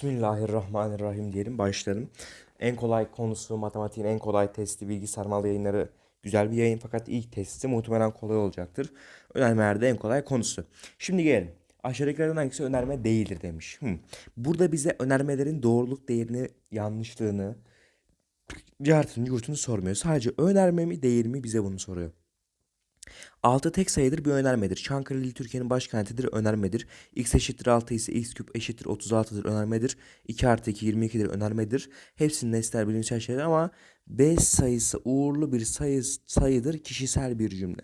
Bismillahirrahmanirrahim diyelim başlayalım. En kolay konusu matematiğin en kolay testi bilgisayar mal yayınları güzel bir yayın fakat ilk testi muhtemelen kolay olacaktır. Önermelerde en kolay konusu. Şimdi gelelim. Aşağıdakilerden hangisi önerme değildir demiş. Hmm. Burada bize önermelerin doğruluk değerini yanlışlığını cartını yurtunu sormuyor. Sadece önerme mi değil mi bize bunu soruyor. 6 tek sayıdır bir önermedir. Çankırı ili Türkiye'nin başkentidir önermedir. X eşittir 6 ise x küp eşittir 36'dır önermedir. 2 artı 2 22'dir önermedir. Hepsinin nesneler bilimsel şeyler ama 5 sayısı uğurlu bir sayı, sayıdır kişisel bir cümle.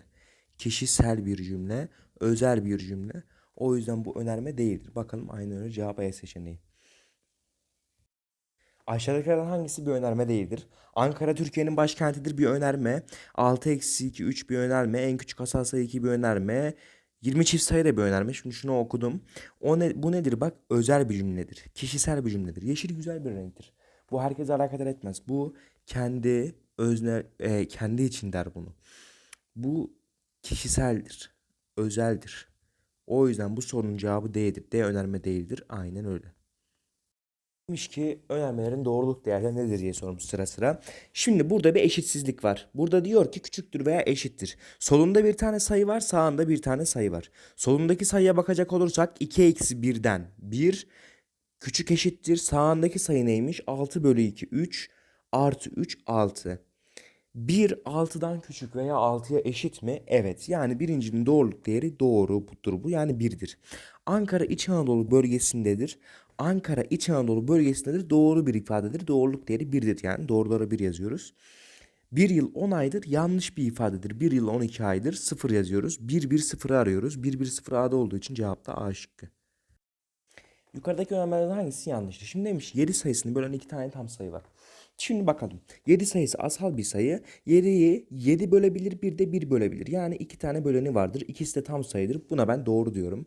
Kişisel bir cümle, özel bir cümle. O yüzden bu önerme değildir. Bakalım aynı öyle cevap E seçeneği. Aşağıdakilerden hangisi bir önerme değildir? Ankara Türkiye'nin başkentidir bir önerme. 6 eksi 2 3 bir önerme. En küçük asal sayı 2 bir önerme. 20 çift sayı da bir önerme. Şimdi şunu okudum. O ne, bu nedir bak? Özel bir cümledir. Kişisel bir cümledir. Yeşil güzel bir renktir. Bu herkese alakadar etmez. Bu kendi özne e, kendi için der bunu. Bu kişiseldir. Özeldir. O yüzden bu sorunun cevabı D'dir. D önerme değildir. Aynen öyle. Demiş ki önermelerin doğruluk değerleri nedir diye sormuş sıra sıra. Şimdi burada bir eşitsizlik var. Burada diyor ki küçüktür veya eşittir. Solunda bir tane sayı var, sağında bir tane sayı var. Solundaki sayıya bakacak olursak 2 eksi 1'den 1 küçük eşittir. Sağındaki sayı neymiş? 6 bölü 2 3 artı 3 6. 1 6'dan küçük veya 6'ya eşit mi? Evet. Yani birincinin doğruluk değeri doğru budur bu. Yani 1'dir. Ankara İç Anadolu bölgesindedir. Ankara İç Anadolu bölgesindedir. Doğru bir ifadedir. Doğruluk değeri 1'dir yani. Doğrulara 1 yazıyoruz. 1 yıl 10 aydır yanlış bir ifadedir. 1 yıl 12 aydır 0 yazıyoruz. 1 1 0'ı arıyoruz. 1 1 0 A'da olduğu için cevap da A şıkkı. Yukarıdaki önermelerden hangisi yanlıştır? Şimdi demiş 7 sayısını bölen iki tane tam sayı var. Şimdi bakalım. 7 sayısı asal bir sayı. 7'yi 7 bölebilir bir de 1 bölebilir. Yani iki tane böleni vardır. İkisi de tam sayıdır. Buna ben doğru diyorum.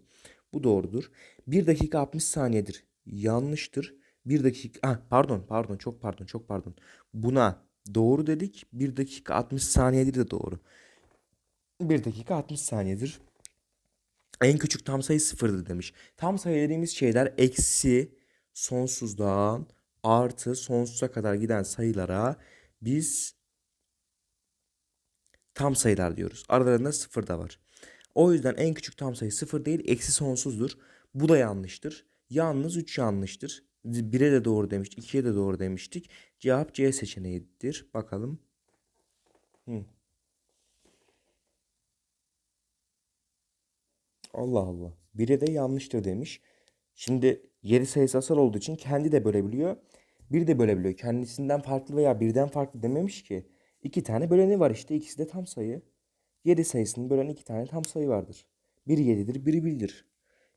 Bu doğrudur. 1 dakika 60 saniyedir. Yanlıştır. 1 dakika ah, pardon pardon çok pardon çok pardon. Buna doğru dedik. 1 dakika 60 saniyedir de doğru. 1 dakika 60 saniyedir. En küçük tam sayı sıfırdır demiş. Tam sayı dediğimiz şeyler eksi sonsuzdan artı sonsuza kadar giden sayılara biz tam sayılar diyoruz. Aralarında sıfır da var. O yüzden en küçük tam sayı sıfır değil eksi sonsuzdur. Bu da yanlıştır. Yalnız 3 yanlıştır. 1'e de doğru demiştik. 2'ye de doğru demiştik. Cevap C seçeneğidir. Bakalım. Hı. Allah Allah. 1'e de yanlıştır demiş. Şimdi 7 sayısı asal olduğu için kendi de bölebiliyor. Bir de bölebiliyor. Kendisinden farklı veya birden farklı dememiş ki. İki tane böleni var işte. İkisi de tam sayı. 7 sayısını bölen iki tane tam sayı vardır. Biri 7'dir, biri 1'dir.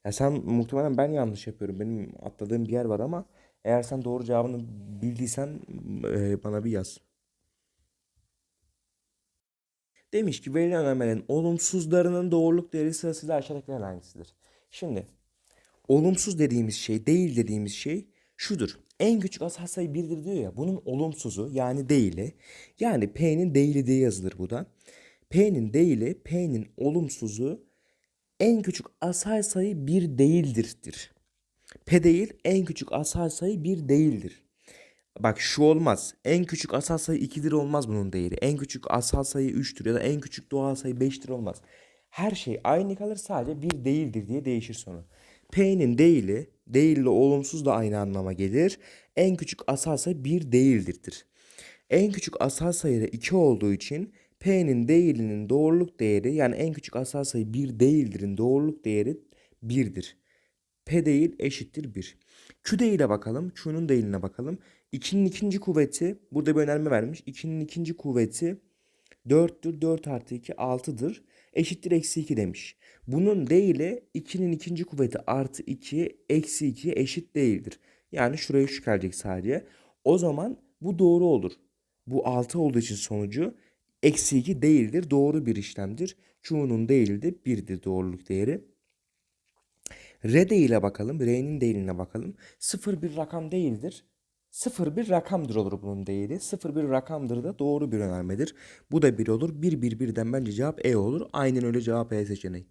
Ya sen muhtemelen ben yanlış yapıyorum. Benim atladığım bir yer var ama eğer sen doğru cevabını bildiysen e, bana bir yaz. Demiş ki verilen önermelerin olumsuzlarının doğruluk değeri sırasıyla aşağıdakilerden hangisidir? Şimdi olumsuz dediğimiz şey, değil dediğimiz şey şudur. En küçük asal sayı 1'dir diyor ya. Bunun olumsuzu yani değili. Yani P'nin değili diye yazılır bu da. P'nin değili, P'nin olumsuzu en küçük asal sayı 1 değildir'dir. P değil en küçük asal sayı 1 değildir. Bak şu olmaz. En küçük asal sayı 2'dir olmaz bunun değeri. En küçük asal sayı 3'tür ya da en küçük doğal sayı 5'tir olmaz. Her şey aynı kalır sadece bir değildir diye değişir sonra. P'nin değili, değille olumsuz da aynı anlama gelir. En küçük asal sayı 1 değildirdir. En küçük asal sayı 2 olduğu için P'nin değilinin doğruluk değeri yani en küçük asal sayı 1 değildirin doğruluk değeri 1'dir. P değil eşittir 1. Q değile bakalım. Q'nun değiline bakalım. 2'nin ikinci kuvveti burada bir önerme vermiş. 2'nin ikinci kuvveti 4'tür. 4 artı 2 6'dır. Eşittir eksi 2 demiş. Bunun değili 2'nin ikinci kuvveti artı 2 eksi 2 eşit değildir. Yani şuraya şu gelecek sadece. O zaman bu doğru olur. Bu 6 olduğu için sonucu eksi 2 değildir. Doğru bir işlemdir. Q'nun değili de 1'dir doğruluk değeri. R değile bakalım. R'nin değiline bakalım. 0 bir rakam değildir. 0 bir rakamdır olur bunun değeri. 0 bir rakamdır da doğru bir önermedir. Bu da 1 olur. 1 1 1'den bence cevap E olur. Aynen öyle cevap E seçeneği.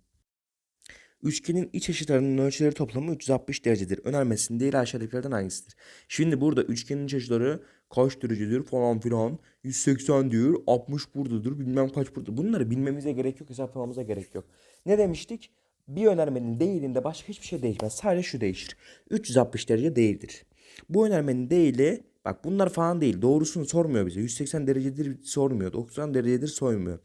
Üçgenin iç açılarının ölçüleri toplamı 360 derecedir. Önermesinin değeri aşağıdakilerden hangisidir? Şimdi burada üçgenin iç açıları kaç derecedir falan filan. 180 diyor, 60 buradadır, bilmem kaç burada. Bunları bilmemize gerek yok, hesaplamamıza gerek yok. Ne demiştik? Bir önermenin değilinde başka hiçbir şey değişmez. Sadece şu değişir. 360 derece değildir. Bu önermenin değili bak bunlar falan değil. Doğrusunu sormuyor bize. 180 derecedir sormuyor. 90 derecedir sormuyor.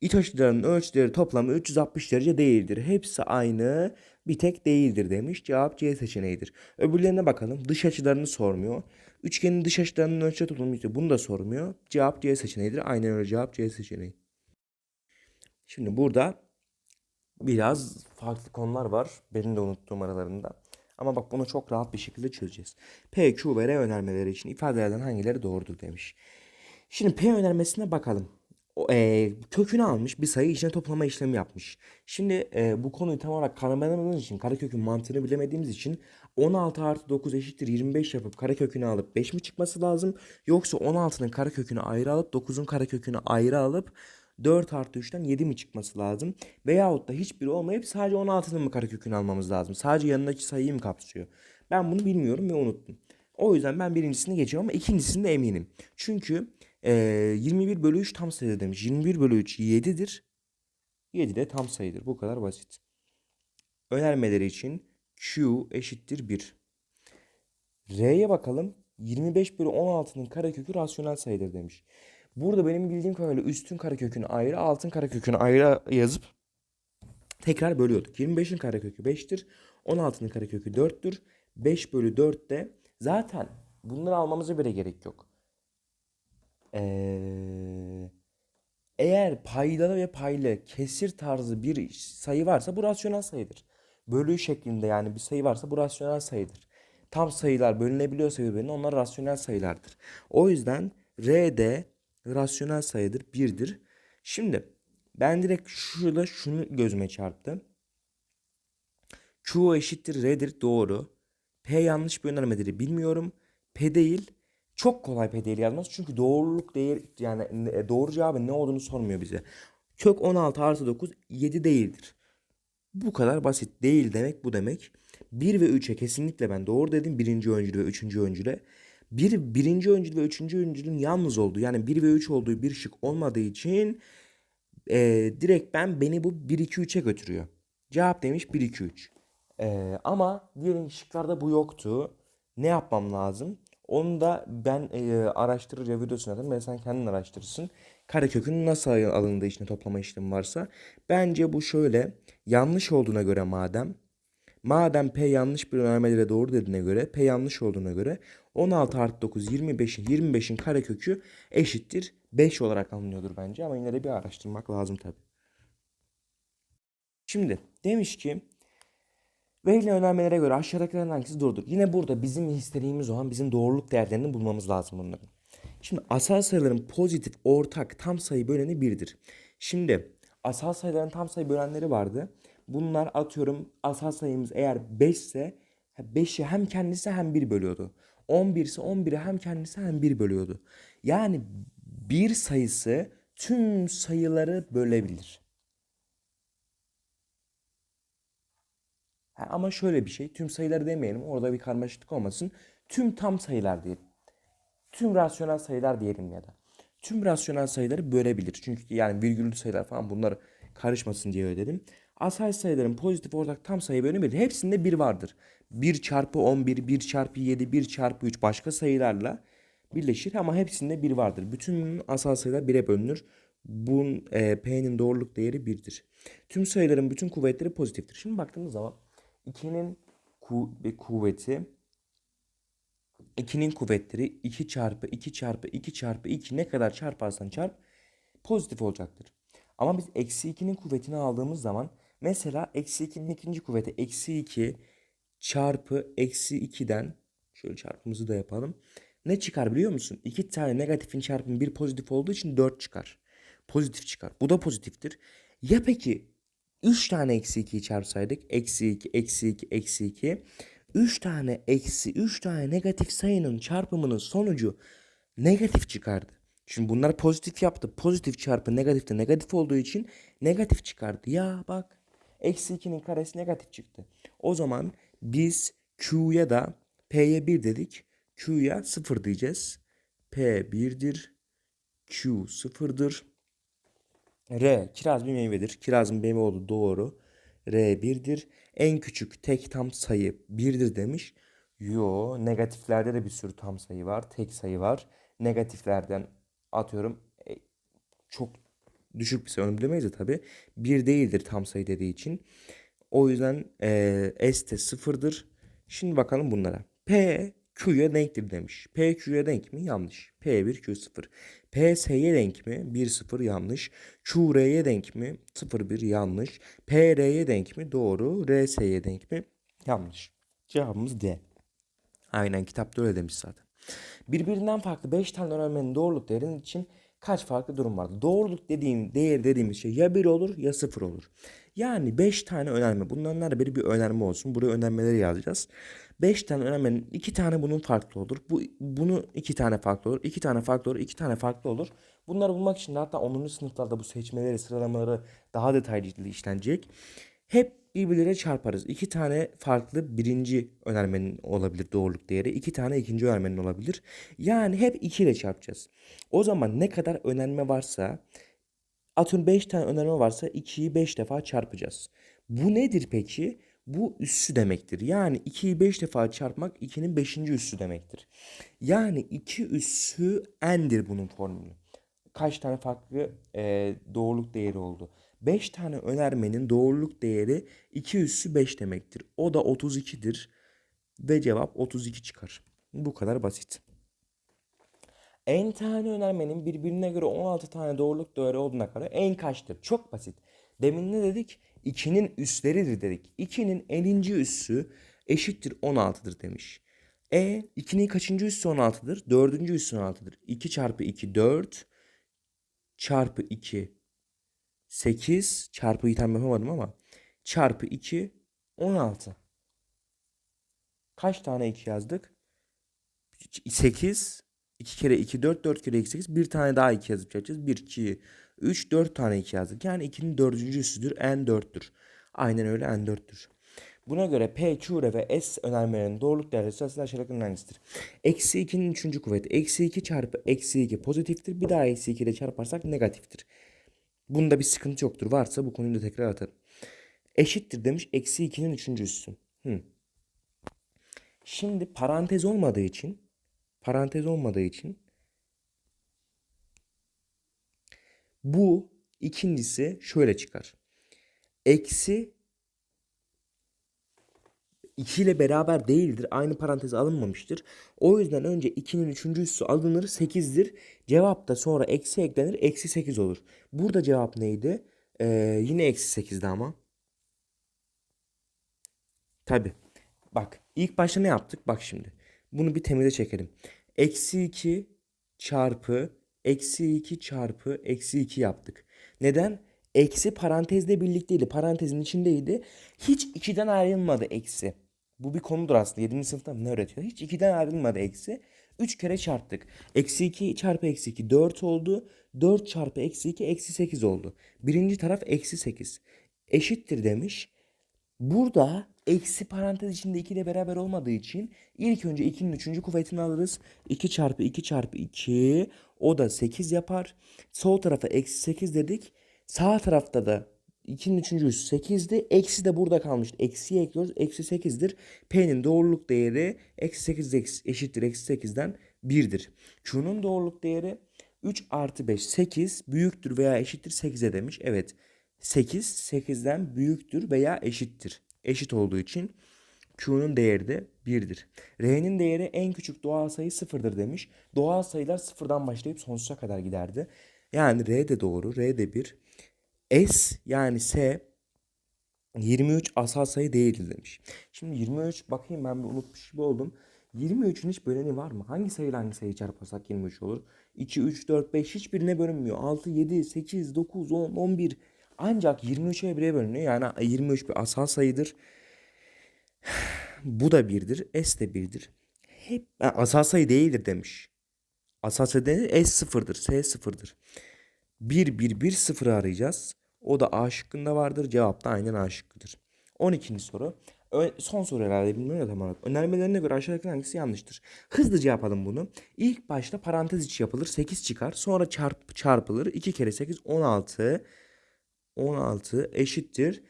İç açılarının ölçüleri toplamı 360 derece değildir. Hepsi aynı bir tek değildir demiş. Cevap C seçeneğidir. Öbürlerine bakalım. Dış açılarını sormuyor. Üçgenin dış açılarının ölçüleri toplamı bunu da sormuyor. Cevap C seçeneğidir. Aynen öyle cevap C seçeneği. Şimdi burada biraz farklı konular var. Benim de unuttuğum aralarında. Ama bak bunu çok rahat bir şekilde çözeceğiz. P, Q ve R önermeleri için ifadelerden hangileri doğrudur demiş. Şimdi P önermesine bakalım. O, e, kökünü almış bir sayı içine toplama işlemi yapmış. Şimdi e, bu konuyu tam olarak kavramadığımız için karekökün mantığını bilemediğimiz için 16 artı 9 eşittir 25 yapıp karekökünü alıp 5 mi çıkması lazım? Yoksa 16'nın karekökünü ayrı alıp 9'un karekökünü ayrı alıp 4 artı 3'ten 7 mi çıkması lazım? Veyahut da hiçbiri olmayıp sadece 16'nın mı karekökünü almamız lazım? Sadece yanındaki sayıyı mı kapsıyor? Ben bunu bilmiyorum ve unuttum. O yüzden ben birincisini geçiyorum ama ikincisinde eminim. Çünkü e, 21 bölü 3 tam sayıdır demiş. 21 bölü 3 7'dir. 7 de tam sayıdır. Bu kadar basit. Önermeleri için Q eşittir 1. R'ye bakalım. 25 bölü 16'nın karekökü rasyonel sayıdır demiş. Burada benim bildiğim kadarıyla üstün karekökünü ayrı, altın karekökünü ayrı yazıp tekrar bölüyorduk. 25'in karekökü 5'tir. 16'nın karekökü 4'tür. 5 bölü 4 de zaten bunları almamıza bile gerek yok. Ee, eğer paydalı ve paylı kesir tarzı bir sayı varsa bu rasyonel sayıdır. Bölü şeklinde yani bir sayı varsa bu rasyonel sayıdır. Tam sayılar bölünebiliyorsa birbirine onlar rasyonel sayılardır. O yüzden R de rasyonel sayıdır, birdir. Şimdi ben direkt şurada şunu gözüme çarptı. Q eşittir R'dir doğru. P yanlış bir önermedir bilmiyorum. P değil. Çok kolay P değil yazmaz. Çünkü doğruluk değer yani e, doğru cevabın ne olduğunu sormuyor bize. Kök 16 artı 9 7 değildir. Bu kadar basit. Değil demek bu demek. 1 ve 3'e kesinlikle ben doğru dedim. Birinci öncül ve üçüncü öncüle. Bir, birinci öncül ve üçüncü öncülün yalnız olduğu yani 1 ve 3 olduğu bir şık olmadığı için e, direkt ben beni bu 1-2-3'e götürüyor. Cevap demiş 1-2-3. E, ama diğer şıklarda bu yoktu. Ne yapmam lazım? Onu da ben e, araştırır videosunu atarım. Ben sen kendin araştırırsın. Karekökün nasıl alındığı içine toplama işlemi varsa. Bence bu şöyle. Yanlış olduğuna göre madem. Madem P yanlış bir önermelere doğru dediğine göre. P yanlış olduğuna göre. 16 artı 9 25'in 25'in karekökü eşittir. 5 olarak alınıyordur bence. Ama yine de bir araştırmak lazım tabi. Şimdi demiş ki Verilen önermelere göre aşağıdakilerden hangisi doğrudur? Yine burada bizim istediğimiz olan bizim doğruluk değerlerini bulmamız lazım bunların. Şimdi asal sayıların pozitif, ortak, tam sayı böleni 1'dir. Şimdi asal sayıların tam sayı bölenleri vardı. Bunlar atıyorum asal sayımız eğer 5 ise 5'i hem kendisi hem 1 bölüyordu. 11 ise 11'i hem kendisi hem 1 bölüyordu. Yani bir sayısı tüm sayıları bölebilir. Ha, ama şöyle bir şey. Tüm sayıları demeyelim. Orada bir karmaşıklık olmasın. Tüm tam sayılar diyelim. Tüm rasyonel sayılar diyelim ya da. Tüm rasyonel sayıları bölebilir. Çünkü yani virgüllü sayılar falan bunlar karışmasın diye öyle dedim. Asal sayıların pozitif ortak tam sayı bölümü bir. Hepsinde bir vardır. 1 çarpı 11, 1 çarpı 7, 1 çarpı 3 başka sayılarla birleşir ama hepsinde bir vardır. Bütün asal sayılar 1'e bölünür. Bunun e, P'nin doğruluk değeri 1'dir. Tüm sayıların bütün kuvvetleri pozitiftir. Şimdi baktığımız zaman 2'nin ku kuvveti 2'nin kuvvetleri 2 çarpı 2 çarpı 2 çarpı 2 ne kadar çarparsan çarp pozitif olacaktır. Ama biz eksi 2'nin kuvvetini aldığımız zaman mesela eksi 2'nin ikinci kuvveti eksi 2 çarpı eksi 2'den şöyle çarpımızı da yapalım. Ne çıkar biliyor musun? 2 tane negatifin çarpımı bir pozitif olduğu için 4 çıkar. Pozitif çıkar. Bu da pozitiftir. Ya peki 3 tane eksi 2'yi çarpsaydık. Eksi 2, eksi 2, eksi 2. 3 tane eksi 3 tane negatif sayının çarpımının sonucu negatif çıkardı. Şimdi bunlar pozitif yaptı. Pozitif çarpı negatif de negatif olduğu için negatif çıkardı. Ya bak Eksi 2'nin karesi negatif çıktı. O zaman biz Q'ya da P'ye 1 dedik. Q'ya 0 diyeceğiz. P 1'dir. Q 0'dır. R kiraz bir meyvedir. Kirazın meyve olduğu doğru. R 1'dir. En küçük tek tam sayı 1'dir demiş. Yo negatiflerde de bir sürü tam sayı var. Tek sayı var. Negatiflerden atıyorum e, çok düşük bir sayı onu bilemeyiz de tabii. 1 değildir tam sayı dediği için. O yüzden e, S de sıfırdır. Şimdi bakalım bunlara. P Q'ya denktir demiş. P Q'ya denk mi? Yanlış. P1 Q0. P S'ye denk mi? 1 0 yanlış. Q R'ye denk mi? 0 1 yanlış. P R'ye denk mi? Doğru. R S'ye denk mi? Yanlış. Cevabımız D. Aynen kitapta öyle demiş zaten. Birbirinden farklı 5 tane öğrenmenin doğruluk değerinin için kaç farklı durum vardı? Doğruluk dediğim değer dediğimiz şey ya 1 olur ya 0 olur. Yani 5 tane önerme. Bunların her biri bir önerme olsun. Buraya önermeleri yazacağız. 5 tane önermenin 2 tane bunun farklı olur. Bu bunu 2 tane farklı olur. 2 tane farklı olur. 2 tane farklı olur. Bunları bulmak için de hatta 10. sınıflarda bu seçmeleri, sıralamaları daha detaylı işlenecek. Hep birbirleriyle çarparız. İki tane farklı birinci önermenin olabilir doğruluk değeri. iki tane ikinci önermenin olabilir. Yani hep 2 ile çarpacağız. O zaman ne kadar önerme varsa atıyorum 5 tane önerme varsa 2'yi 5 defa çarpacağız. Bu nedir peki? Bu üssü demektir. Yani 2'yi 5 defa çarpmak 2'nin 5. üssü demektir. Yani 2 üssü n'dir bunun formülü. Kaç tane farklı e, doğruluk değeri oldu? 5 tane önermenin doğruluk değeri 2 üssü 5 demektir. O da 32'dir. Ve cevap 32 çıkar. Bu kadar basit. En tane önermenin birbirine göre 16 tane doğruluk değeri olduğuna göre en kaçtır? Çok basit. Demin ne dedik? 2'nin üsleridir dedik. 2'nin 50. üssü eşittir 16'dır demiş. E 2'nin kaçıncı üssü 16'dır? 4. üssü 16'dır. 2 çarpı 2 4 çarpı 2 8 çarpı tam yapamadım ama çarpı 2 16. Kaç tane 2 yazdık? 8 2 kere 2 4 4 kere 2 8 bir tane daha 2 yazıp çarpacağız. 1 2 3 4 tane 2 yazdık. Yani 2'nin dördüncü üssüdür. N 4'tür. Aynen öyle N 4'tür. Buna göre P, Q, ve S önermelerinin doğruluk değerleri sırasıyla aşağıdakilerin hangisidir? Eksi 2'nin üçüncü kuvveti. Eksi 2 çarpı eksi 2 pozitiftir. Bir daha eksi 2 ile çarparsak negatiftir. Bunda bir sıkıntı yoktur. Varsa bu konuyu da tekrar atarım. Eşittir demiş. Eksi 2'nin üçüncü üssü. Hı. Şimdi parantez olmadığı için parantez olmadığı için bu ikincisi şöyle çıkar. Eksi 2 ile beraber değildir. Aynı parantez alınmamıştır. O yüzden önce 2'nin 3. üssü alınır 8'dir. Cevap da sonra eksi eklenir. Eksi 8 olur. Burada cevap neydi? Ee, yine eksi 8'di ama. Tabi. Bak ilk başta ne yaptık? Bak şimdi. Bunu bir temize çekelim. Eksi 2 çarpı eksi 2 çarpı eksi 2 yaptık. Neden? Eksi parantezle birlikteydi. Parantezin içindeydi. Hiç 2'den ayrılmadı eksi. Bu bir konudur aslında. 7. sınıfta ne öğretiyor? Hiç 2'den ayrılmadı eksi. 3 kere çarptık. Eksi 2 çarpı eksi 2 4 oldu. 4 çarpı eksi 2 eksi 8 oldu. Birinci taraf eksi 8. Eşittir demiş. Burada eksi parantez içinde 2 ile beraber olmadığı için ilk önce 2'nin 3. kuvvetini alırız. 2 çarpı 2 çarpı 2 o da 8 yapar. Sol tarafa eksi 8 dedik. Sağ tarafta da 2'nin 3. üssü 8'di. Eksi de burada kalmıştı. Eksiye ekliyoruz. Eksi 8'dir. P'nin doğruluk değeri eksi 8 eşittir. Eksi 8'den 1'dir. Q'nun doğruluk değeri 3 artı 5 8 büyüktür veya eşittir 8'e demiş. Evet 8 8'den büyüktür veya eşittir. Eşit olduğu için Q'nun değeri de 1'dir. R'nin değeri en küçük doğal sayı 0'dır demiş. Doğal sayılar 0'dan başlayıp sonsuza kadar giderdi. Yani R de doğru. R de 1. S yani S 23 asal sayı değildir demiş. Şimdi 23 bakayım ben bir unutmuş gibi oldum. 23'ün hiç böleni var mı? Hangi sayıyla hangi sayıyı çarparsak 23 olur? 2, 3, 4, 5 hiçbirine bölünmüyor. 6, 7, 8, 9, 10, 11. Ancak 23'e 1'e bölünüyor. Yani 23 bir asal sayıdır. Bu da 1'dir. S de 1'dir. Hep asal sayı değildir demiş. Asal sayı değil, S sıfırdır. S sıfırdır. 1, 1, 1, 0'ı arayacağız. O da A şıkkında vardır. Cevap da aynen A şıkkıdır. 12. soru. Ö- son soru herhalde bilmiyorum da tam olarak. Önermelerine göre aşağıdaki hangisi yanlıştır? Hızlıca yapalım bunu. İlk başta parantez içi yapılır. 8 çıkar. Sonra çarp, çarpılır. 2 kere 8 16. 16 eşittir.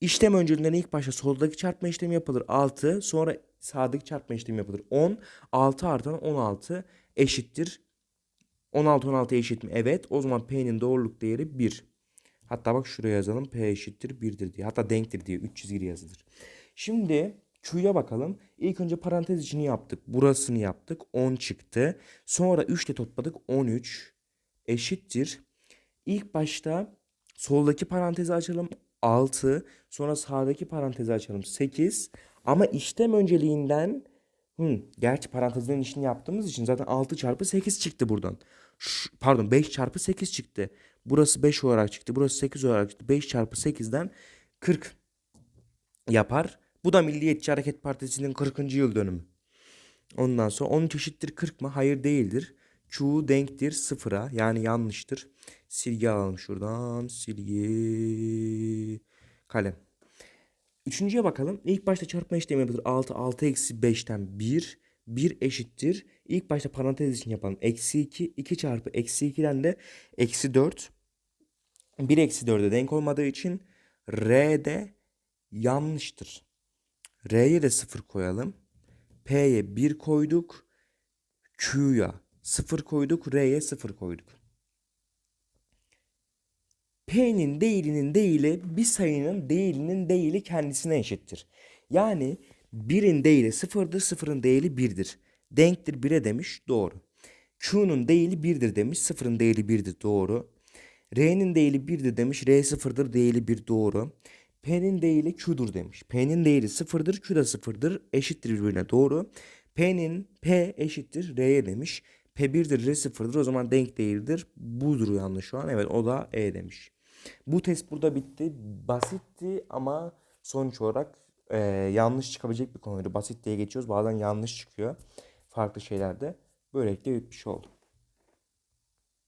İşlem önceliğinden ilk başta soldaki çarpma işlemi yapılır. 6 sonra sağdaki çarpma işlemi yapılır. 10 6 artan 16 eşittir. 16 16 eşit mi? Evet. O zaman P'nin doğruluk değeri 1. Hatta bak şuraya yazalım. P eşittir 1'dir diye. Hatta denktir diye 3 çizgili yazılır. Şimdi Q'ya bakalım. İlk önce parantez içini yaptık. Burasını yaptık. 10 çıktı. Sonra 3 ile topladık. 13 eşittir. İlk başta soldaki parantezi açalım. 6. Sonra sağdaki parantezi açalım. 8. Ama işlem önceliğinden Hmm, gerçi parantezlerin işini yaptığımız için zaten 6 çarpı 8 çıktı buradan. Ş- pardon 5 çarpı 8 çıktı. Burası 5 olarak çıktı. Burası 8 olarak çıktı. 5 çarpı 8'den 40 yapar. Bu da Milliyetçi Hareket Partisi'nin 40. yıl dönümü. Ondan sonra 13 eşittir 40 mı? Hayır değildir. Q denktir sıfıra. Yani yanlıştır. Silgi alalım şuradan. Silgi. Kalem. Üçüncüye bakalım. İlk başta çarpma işlemi yapılır. 6, 6 eksi 5'ten 1. 1 eşittir. İlk başta parantez için yapalım. Eksi 2, 2 çarpı eksi 2'den de eksi 4. 1 eksi 4'e denk olmadığı için R de yanlıştır. R'ye de 0 koyalım. P'ye 1 koyduk. Q'ya 0 koyduk. R'ye 0 koyduk. P'nin değilinin değili bir sayının değilinin değili kendisine eşittir. Yani 1'in değili sıfırdır, sıfırın değili 1'dir. Denktir 1'e demiş, doğru. Q'nun değili 1'dir demiş, sıfırın değili 1'dir, doğru. R'nin değili 1'dir demiş, R sıfırdır, değili 1, doğru. P'nin değili Q'dur demiş. P'nin değili sıfırdır, Q da sıfırdır, eşittir birbirine, doğru. P'nin P eşittir R'ye demiş. P 1'dir, R sıfırdır, o zaman denk değildir. Budur yanlış şu an. Evet, o da E demiş. Bu test burada bitti. Basitti ama sonuç olarak e, yanlış çıkabilecek bir konuydu. Basit diye geçiyoruz. Bazen yanlış çıkıyor. Farklı şeylerde. Böylelikle şey oldu.